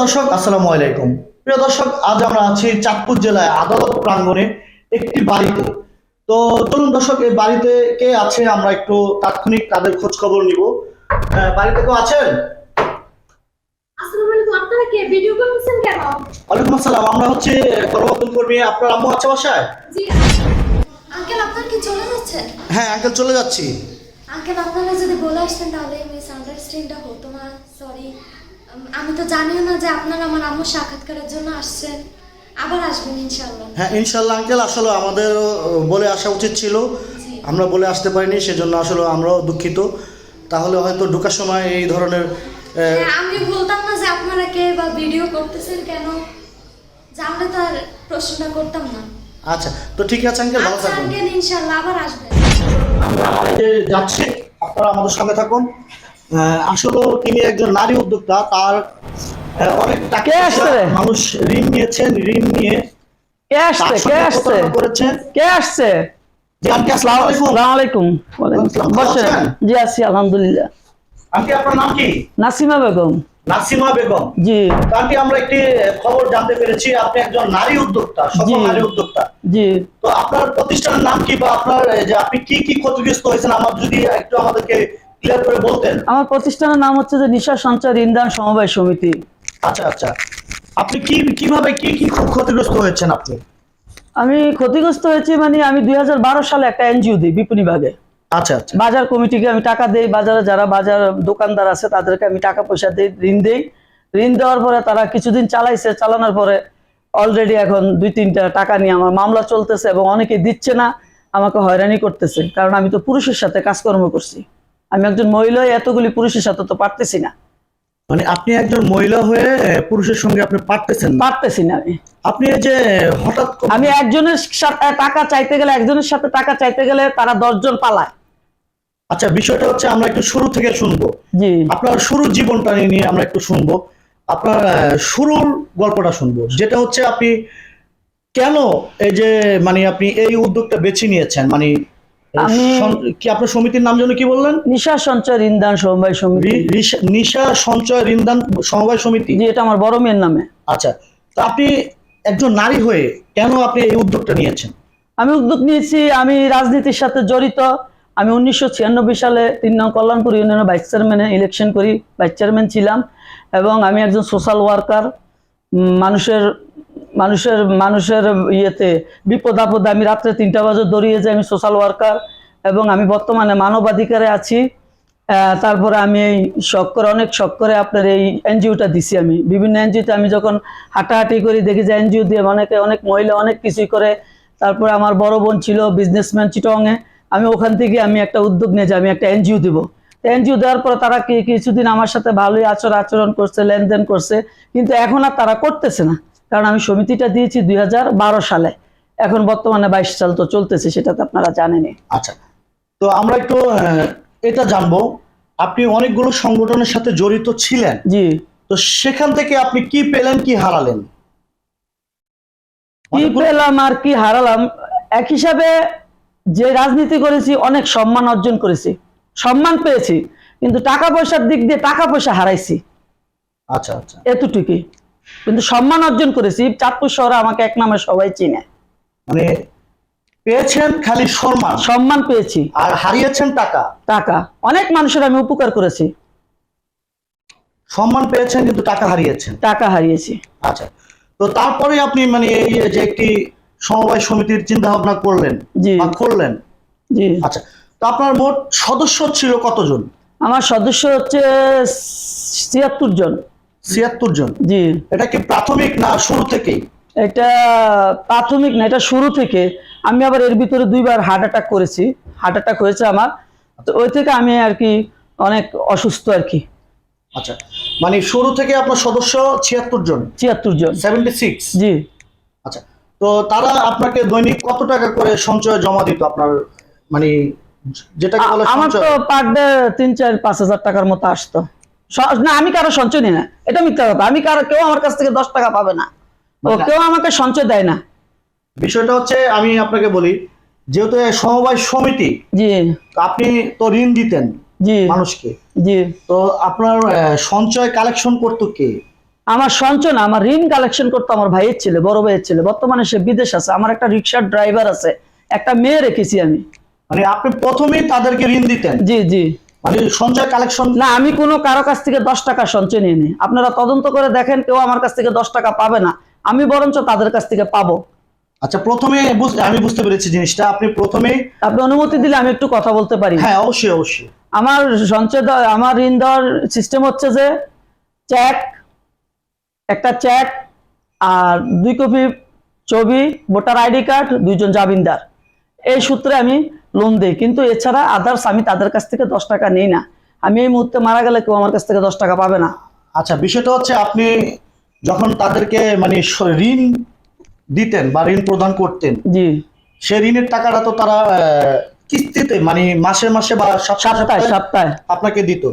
দর্শক আসসালামু আলাইকুম। প্রিয় দর্শক আজ আমরা আছি চাঁদপুর জেলায় আদালত প্রাঙ্গণে একটি বাড়িতে। তো চলুন দর্শক এই বাড়িতে কে আছে আমরা একটু তাৎক্ষণিক তাদের খোঁজ খবর নিব বাড়িতে কেউ আছেন? ওয়ালাইকুম আসসালাম আমরা হচ্ছে কর্মী। আপনার আম্মু আছে বাসায়? আঙ্কেল আপনার কি চলে যাচ্ছে? হ্যাঁ আঙ্কেল চলে যাচ্ছি। আঙ্কেল আপনারা যদি বলে আসতেন তাহলে মিস আন্ডারস্ট্যান্ডটা হতো না। সরি আমি তো জানিও না যে আপনারা আমার আম্মুর সাক্ষাৎকারের জন্য আসছেন। আবার আসবেন ইনশাআল্লাহ। হ্যাঁ ইনশাল্লাহ আঙ্কেল আসলে আমাদের বলে আসা উচিত ছিল। আমরা বলে আসতে পারিনি সেজন্য আসলে আমরাও দুঃখিত। তাহলে হয়তো ঢোকার সময় এই ধরনের হ্যাঁ, আমি বলতাম না যে আপনারা কে বা ভিডিও করতেছেন কেন? জানলে তো আর প্রশ্নটা করতাম না। আচ্ছা তো ঠিক আছে আঙ্কেল ভালো আচ্ছা আঙ্কেল ইনশাআল্লাহ আবার আসবেন। যাচ্ছে আপনারা আমাদের সঙ্গে থাকুন। আসলে তিনি একজন নারী উদ্যোক্তা তার অনেক টাকা মানুষ ঋণ নিয়েছেন ঋণ নিয়ে করেছেন। কে আসছে? জি আছি আলহামদুলিল্লাহ। আপনার নাম কি? নাসিমা বেগম। নাসিমা বেগম। জি। তো আমরা একটি খবর জানতে পেরেছি আপনি একজন নারী উদ্যোক্তা সফল নারী উদ্যোক্তা। জি। তো আপনার প্রতিষ্ঠানের নাম কি বা আপনার যে আপনি কি কি ক্ষতিগ্রস্ত হয়েছেন? আমার যদি একটু আমাদেরকে আমার প্রতিষ্ঠানের নাম হচ্ছে যে নিশা সঞ্চয় ঋণদান সমবায় সমিতি। আচ্ছা আচ্ছা। আপনি কি কীভাবে কি কি ক্ষতিগ্রস্ত হয়েছেন আপনি? আমি ক্ষতিগ্রস্ত হয়েছি মানে আমি দুই হাজার বারো সালে একটা এনজিও দিই বিপণীবাগে আচ্ছা আচ্ছা। বাজার কমিটিকে আমি টাকা দেই বাজারে যারা বাজার দোকানদার আছে তাদেরকে আমি টাকা পয়সা দিই ঋণ দেই। ঋণ দেওয়ার পরে তারা কিছুদিন চালাইছে চালানোর পরে অলরেডি এখন দুই তিনটা টাকা নিয়ে আমার মামলা চলতেছে এবং অনেকে দিচ্ছে না আমাকে হয়রানি করতেছে। কারণ আমি তো পুরুষের সাথে কাজকর্ম করছি। আমি একজন মহিলা এতগুলি পুরুষের সাথে তো পারতেছি না। মানে আপনি একজন মহিলা হয়ে পুরুষের সঙ্গে আপনি পারতেছেন পারতেছি না আমি। আপনি যে হঠাৎ আমি একজনের সাথে টাকা চাইতে গেলে একজনের সাথে টাকা চাইতে গেলে তারা দশজন পালায়। আচ্ছা বিষয়টা হচ্ছে আমরা একটু শুরু থেকে শুনব। জি। আপনার শুরুর জীবনটা নিয়ে আমরা একটু শুনব। আপনার শুরুর গল্পটা শুনব। যেটা হচ্ছে আপনি কেন এই যে মানে আপনি এই উদ্যোগটা বেছে নিয়েছেন? মানে কি আপনার সমিতির নাম যেন কি বললেন? নিশা সঞ্চয় ঋণদান সমবায় সমিতি। নিশা সঞ্চয় ঋণদান সমবায় সমিতি। এটা আমার বড় মেয়ের নামে। আচ্ছা তো আপনি একজন নারী হয়ে কেন আপনি এই উদ্যোগটা নিয়েছেন? আমি উদ্যোগ নিয়েছি আমি রাজনীতির সাথে জড়িত। আমি উনিশশো ছিয়ানব্বই সালে তিন নং কল্যাণপুর ইউনিয়নের ভাইস চেয়ারম্যানে ইলেকশন করি ভাইস চেয়ারম্যান ছিলাম। এবং আমি একজন সোশ্যাল ওয়ার্কার মানুষের মানুষের মানুষের ইয়েতে, বিপদ আপদে আমি রাত্রে তিনটা বাজে দৌড়িয়ে যাই আমি সোশ্যাল ওয়ার্কার এবং আমি বর্তমানে মানবাধিকারে আছি। তারপরে আমি এই শখ করে, অনেক শখ করে আপনার এই এনজিওটা দিছি আমি। বিভিন্ন এনজিওতে আমি যখন হাঁটাহাঁটি করি, দেখি যে এনজিও দিয়ে অনেকে, অনেক মহিলা অনেক কিছুই করে। তারপরে আমার বড় বোন ছিল বিজনেসম্যান চিটংয়ে আমি ওখান থেকে আমি একটা উদ্যোগ নিয়ে যে আমি একটা এনজিও দিব। এনজিও দেওয়ার পর তারা কিছুদিন আমার সাথে ভালোই আচর আচরণ করছে, লেনদেন করছে, কিন্তু এখন আর তারা করতেছে না। কারণ আমি সমিতিটা দিয়েছি দুই হাজার বারো সালে। এখন বর্তমানে বাইশ সাল তো চলতেছে সেটা তো আপনারা জানেনই আচ্ছা তো আমরা একটু এটা জানব। আপনি অনেকগুলো সংগঠনের সাথে জড়িত ছিলেন। জি। তো সেখান থেকে আপনি কি পেলেন কি হারালেন? কি পেলাম আর কি হারালাম? এক হিসাবে যে রাজনীতি করেছি অনেক সম্মান অর্জন করেছি। সম্মান পেয়েছি কিন্তু টাকা পয়সার দিক দিয়ে টাকা পয়সা হারাইছি। আচ্ছা আচ্ছা। এতটুকুই। কিন্তু সম্মান অর্জন করেছি। চাঁদপুর শহরে আমাকে এক নামে সবাই চিনে। মানে পেয়েছেন খালি সম্মান। সম্মান পেয়েছি। আর হারিয়েছেন টাকা। টাকা। অনেক মানুষের আমি উপকার করেছি। সম্মান পেয়েছেন কিন্তু টাকা হারিয়েছেন। টাকা হারিয়েছি। আচ্ছা। তো তারপরে আপনি মানে এই যে একটি সমবায় সমিতির চিন্তা ভাবনা করলেন জি। বা করলেন। জি। আচ্ছা। তো আপনার মোট সদস্য ছিল কতজন? আমার সদস্য হচ্ছে ছিয়াত্তর জন। ছিয়াত্তর জন। জি। এটা কি প্রাথমিক না শুরু থেকেই? এটা প্রাথমিক না এটা শুরু থেকে। আমি আবার এর ভিতরে দুইবার হার্ট অ্যাটাক করেছি। হার্ট অ্যাটাক হয়েছে আমার। তো ওই থেকে আমি আর কি অনেক অসুস্থ আর কি। আচ্ছা মানে শুরু থেকে আপনার সদস্য ছিয়াত্তর জন? ছিয়াত্তর জন। সেভেন্টি সিক্স জি। আচ্ছা তো তারা আপনাকে দৈনিক কত টাকা করে সঞ্চয় জমা দিত আপনার মানে যেটা আমার তো পার ডে তিন চার পাঁচ হাজার টাকার মতো আসতো। না আমি কারও সঞ্চয় নিই না। এটা মিথ্যা কথা। আমি কারও কেউ আমার কাছ থেকে দশ টাকা পাবে না। ও মানে- কেউ আমাকে সঞ্চয় দেয় না। বিষয়টা হচ্ছে আমি আপনাকে বলি যেহেতু সমবায় সমিতি জি। আপনি তো ঋণ দিতেন জি। মানুষকে। জি। তো আপনার সঞ্চয় কালেকশন করতো কে? আমার সঞ্চয় না আমার ঋণ কালেকশন করতো আমার ভাইয়ের ছেলে বড় ভাইয়ের ছেলে। বর্তমানে সে বিদেশ আছে। আমার একটা রিক্সার ড্রাইভার আছে। একটা মেয়ে রেখেছি আমি। মানে আপনি প্রথমেই তাদেরকে ঋণ দিতেন। জি জি। মানে সঞ্চয় কালেকশন না আমি কোনো কারও কাছ থেকে দশ টাকা সঞ্চয় নিয়ে নিই আপনারা তদন্ত করে দেখেন কেউ আমার কাছ থেকে দশ টাকা পাবে না। আমি বরঞ্চ তাদের কাছ থেকে পাবো। আচ্ছা প্রথমে আমি বুঝতে পেরেছি জিনিসটা। আপনি প্রথমেই আপনি অনুমতি দিলে আমি একটু কথা বলতে পারি। হ্যাঁ অবশ্যই অবশ্যই। আমার সঞ্চয় আমার ঋণ দেওয়ার সিস্টেম হচ্ছে যে চেক একটা চেক আর দুই কপি ছবি ভোটার আইডি কার্ড দুইজন জামিনদার। এই সূত্রে আমি লোন দিই কিন্তু এছাড়া আদার্স আমি তাদের কাছ থেকে দশ টাকা নিই না। আমি এই মুহূর্তে মারা গেলে কেউ আমার কাছ থেকে দশ টাকা পাবে না। আচ্ছা বিষয়টা হচ্ছে আপনি যখন তাদেরকে মানে ঋণ দিতেন বা ঋণ প্রদান করতেন জি। সে ঋণের টাকাটা তো তারা কিস্তিতে মানে মাসে মাসে বা সপ্তাহে সপ্তাহে আপনাকে দিত।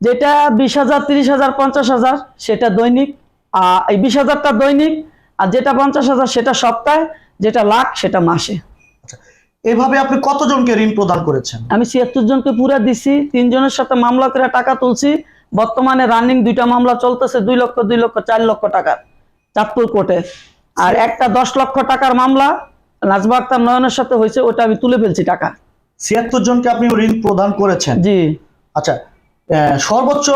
যেটা বিশ হাজার তিরিশ হাজার পঞ্চাশ হাজার সেটা দৈনিক। আর এই বিশ হাজারটা দৈনিক আর যেটা পঞ্চাশ হাজার সেটা সপ্তাহে যেটা লাখ সেটা মাসে। এভাবে আপনি কতজনকে ঋণ প্রদান করেছেন? আমি ছিয়াত্তর জনকে পুরা দিছি তিনজনের সাথে মামলা করে টাকা তুলছি। বর্তমানে রানিং দুইটা মামলা চলতেছে দুই লক্ষ দুই লক্ষ চার লক্ষ টাকার চাঁদপুর কোর্টে। আর একটা দশ লক্ষ টাকার মামলা নাজবা আক্তার নয়নের সাথে হয়েছে ওটা আমি তুলে ফেলছি টাকা। ছিয়াত্তর জনকে আপনি ঋণ প্রদান করেছেন? জি। আচ্ছা সর্বোচ্চ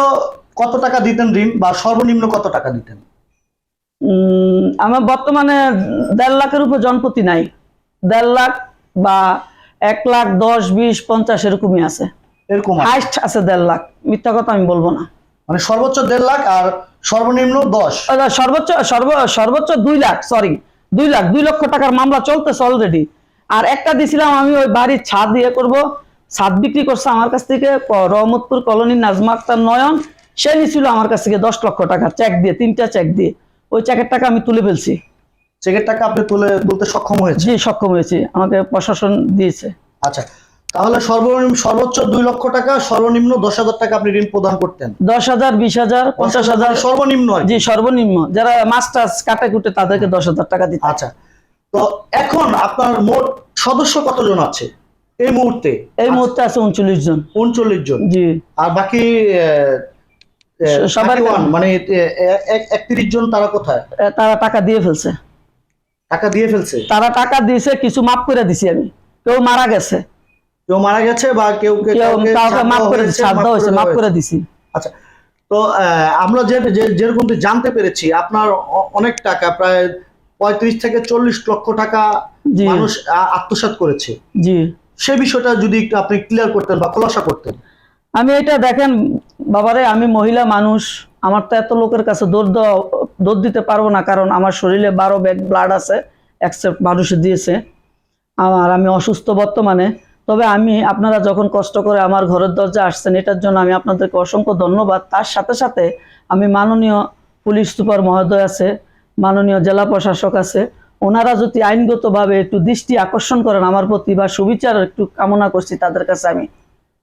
কত টাকা দিতেন ঋণ বা সর্বনিম্ন কত টাকা দিতেন? উম, আমার বর্তমানে দেড় লাখের উপর জনপতি নাই। দেড় লাখ বা এক লাখ দশ বিশ পঞ্চাশ এরকমই আছে। এরকম হাইস্ট আছে দেড় লাখ। মিথ্যা কথা আমি বলব না। মানে সর্বোচ্চ দেড় লাখ আর সর্বনিম্ন দশ? সর্বোচ্চ সর্বোচ্চ দুই লাখ সরি দুই লাখ দুই লক্ষ টাকার মামলা চলতেছে অলরেডি আর একটা দিছিলাম আমি ওই বাড়ির ছাদ দিয়ে করব। ছাদ বিক্রি করছে আমার কাছ থেকে রহমতপুর কলোনি নাজমা আক্তার নয়ন। সে নিছিল আমার কাছ থেকে দশ লক্ষ টাকা চেক দিয়ে তিনটা চেক দিয়ে। ওই চেকের টাকা আমি তুলে ফেলছি। চেকের টাকা আপনি তুলে তুলতে সক্ষম হয়েছে জি সক্ষম হয়েছি। আমাকে প্রশাসন দিয়েছে। আচ্ছা তাহলে সর্বনিম্ন সর্বোচ্চ দুই লক্ষ টাকা সর্বনিম্ন দশ হাজার টাকা আপনি ঋণ প্রদান করতেন। দশ হাজার বিশ হাজার পঞ্চাশ হাজার সর্বনিম্ন জি সর্বনিম্ন। যারা মাস্টার্স কাটে কুটে তাদেরকে দশ হাজার টাকা দিতে আচ্ছা তো এখন আপনার মোট সদস্য কতজন আছে? এই মুহূর্তে? এই মুহূর্তে আছে উনচল্লিশ জন। উনচল্লিশ জন। জি। আর বাকি সবার- সবার মানে একত্রিশ জন তারা কোথায়? তারা টাকা দিয়ে ফেলছে। টাকা দিয়ে ফেলছে? তারা টাকা দিয়েছে কিছু মাফ করে দিছি আমি। কেউ মারা গেছে। কেউ মারা গেছে বা কেউ কাউকে মাফ করে শ্রাদ্ধ মাফ হয়েছে করে মাফ করে দিছি। আচ্ছা তো আমরা যে যে- যেরকমটি জানতে পেরেছি আপনার অনেক টাকা প্রায় পঁয়ত্রিশ থেকে চল্লিশ লক্ষ টাকা। মানুষ আত্মসাৎ করেছে। জি। সে বিষয়টা যদি আপনি ক্লিয়ার করতেন বা খোলাসা করতেন। আমি এটা দেখেন বাবারে আমি মহিলা মানুষ আমার তো এত লোকের কাছে দৌড় দেওয়া, দৌড় দিতে পারব না, কারণ আমার শরীরে বারো ব্যাগ ব্লাড আছে অ্যাকসেপ্ট মানুষে দিয়েছে। আমার, আমি অসুস্থ বর্তমানে। তবে আমি, আপনারা যখন কষ্ট করে আমার ঘরের দরজা আসছেন, এটার জন্য আমি আপনাদেরকে অসংখ্য ধন্যবাদ। তার সাথে সাথে আমি মাননীয় পুলিশ সুপার মহোদয় আছে, মাননীয় জেলা প্রশাসক আছে। ওনারা যদি আইনগতভাবে একটু দৃষ্টি আকর্ষণ করেন আমার প্রতি বা সুবিচার একটু কামনা করছি তাদের কাছে আমি,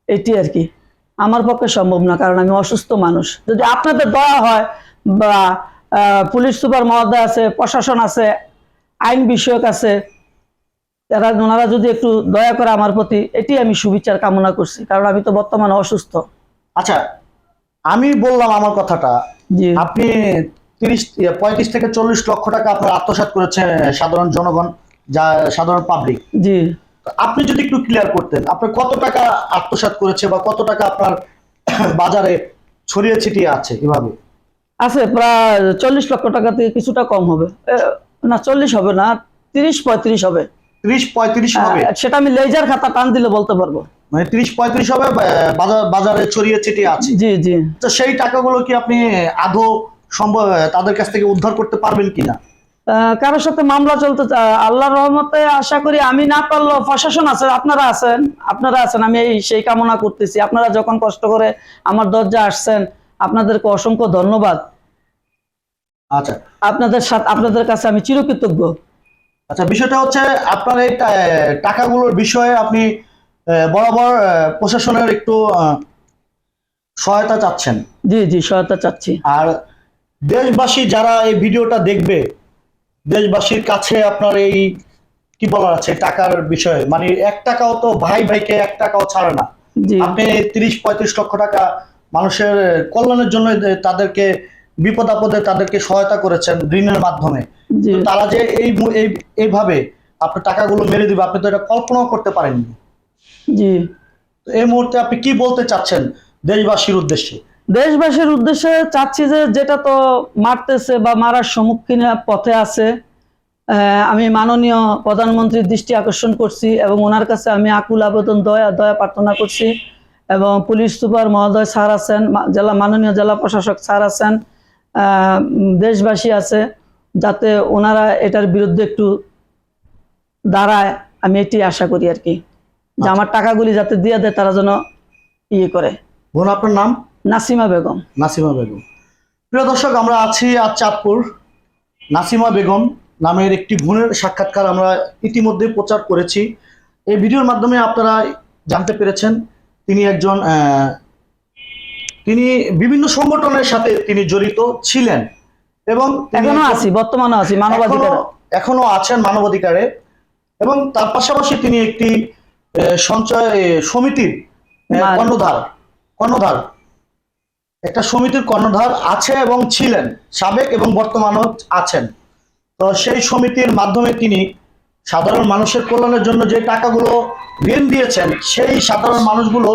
এটি আর কি। আমার পক্ষে সম্ভব না কারণ আমি অসুস্থ মানুষ। যদি আপনাদের দয়া হয় বা পুলিশ সুপার মহোদয় আছে প্রশাসন আছে আইন বিষয়ক আছে তারা ওনারা যদি একটু দয়া করে আমার প্রতি এটি আমি সুবিচার কামনা করছি কারণ আমি তো বর্তমানে অসুস্থ। আচ্ছা আমি বললাম আমার কথাটা। জি। আপনি তিরিশ পঁয়ত্রিশ থেকে চল্লিশ লক্ষ টাকা আপনার আত্মসাৎ করেছে সাধারণ জনগণ যা সাধারণ পাবলিক জি। আপনি যদি একটু ক্লিয়ার করতেন আপনি কত টাকা আত্মসাৎ করেছে বা কত টাকা আপনার বাজারে ছড়িয়ে ছিটিয়ে আছে এভাবে? আছে প্রায় চল্লিশ লক্ষ টাকা থেকে কিছুটা কম হবে। না চল্লিশ হবে না তিরিশ পঁয়ত্রিশ হবে। ত্রিশ পঁয়ত্রিশ হবে? সেটা আমি লেজার খাতা টান দিলে বলতে পারব। মানে ত্রিশ পঁয়ত্রিশ হবে বাজারে ছড়িয়ে ছিটিয়ে আছে? জি জি। তো সেই টাকাগুলো কি আপনি আদৌ সম্ভব তাদের কাছ থেকে উদ্ধার করতে পারবেন কিনা? কারোর সাথে মামলা চলতে আল্লাহর রহমতে আশা করি আমি না পারলেও প্রশাসন আছে আপনারা আছেন আপনারা আছেন আমি এই সেই কামনা করতেছি। আপনারা যখন কষ্ট করে আমার দরজা আসছেন আপনাদেরকে অসংখ্য ধন্যবাদ। আচ্ছা। আপনাদের সাথে আপনাদের কাছে আমি চিরকৃতজ্ঞ। আচ্ছা বিষয়টা হচ্ছে আপনার এই টাকাগুলোর বিষয়ে আপনি বরাবর প্রশাসনের একটু সহায়তা চাচ্ছেন। জি জি সহায়তা চাচ্ছি। আর দেশবাসী যারা এই ভিডিওটা দেখবে দেশবাসীর কাছে আপনার এই কি বলার আছে টাকার বিষয়ে? মানে এক টাকাও তো ভাই ভাইকে এক টাকাও ছাড়ে না। আপনি তিরিশ পঁয়ত্রিশ লক্ষ টাকা মানুষের কল্যাণের জন্য তাদেরকে বিপদ আপদে তাদেরকে সহায়তা করেছেন ঋণের মাধ্যমে। তারা যে এই এইভাবে আপনার টাকাগুলো মেরে দিবে আপনি তো এটা কল্পনাও করতে পারেননি। জি। এই মুহূর্তে আপনি কি বলতে চাচ্ছেন দেশবাসীর উদ্দেশ্যে? দেশবাসীর উদ্দেশ্যে চাচ্ছি যে যেটা তো মারতেছে বা মারার সম্মুখীন পথে আছে আমি মাননীয় প্রধানমন্ত্রীর দৃষ্টি আকর্ষণ করছি এবং ওনার কাছে আমি আকুল আবেদন দয়া দয়া প্রার্থনা করছি এবং পুলিশ সুপার মহোদয় স্যার আছেন জেলা মাননীয় জেলা প্রশাসক স্যার আছেন দেশবাসী আছে যাতে ওনারা এটার বিরুদ্ধে একটু দাঁড়ায় আমি এটি আশা করি আর কি। যে আমার টাকাগুলি যাতে দিয়ে দেয় তারা যেন ইয়ে করে। বোন আপনার নাম? নাসিমা বেগম। নাসিমা বেগম। প্রিয় দর্শক আমরা আছি আজ চাঁদপুর। নাসিমা বেগম নামের একটি বোনের সাক্ষাৎকার আমরা ইতিমধ্যে প্রচার করেছি। এই ভিডিওর মাধ্যমে আপনারা জানতে পেরেছেন তিনি একজন তিনি বিভিন্ন সংগঠনের সাথে তিনি জড়িত ছিলেন এবং এখনও আছি বর্তমানে আছি মানবাধিকার এখনো- আছেন মানবাধিকারে এবং তার পাশাপাশি তিনি একটি সঞ্চয় সমিতির কর্ণধার কর্ণধার। একটা সমিতির কর্ণধার আছে এবং ছিলেন সাবেক এবং বর্তমানও আছেন। তো সেই সমিতির মাধ্যমে তিনি সাধারণ মানুষের কল্যাণের জন্য যে টাকাগুলো ঋণ দিয়েছেন সেই সাধারণ মানুষগুলো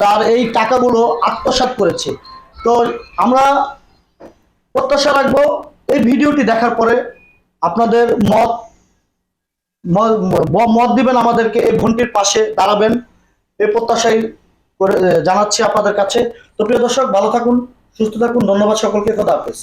তার এই টাকাগুলো আত্মসাৎ করেছে। তো আমরা প্রত্যাশা রাখব এই ভিডিওটি দেখার পরে আপনাদের মত মত দিবেন আমাদেরকে এই ভন্টির পাশে দাঁড়াবেন। এই আহ, জানাচ্ছি আপনাদের কাছে। তো প্রিয় দর্শক ভালো থাকুন সুস্থ থাকুন। ধন্যবাদ সকলকে। খোদা হাফেজ।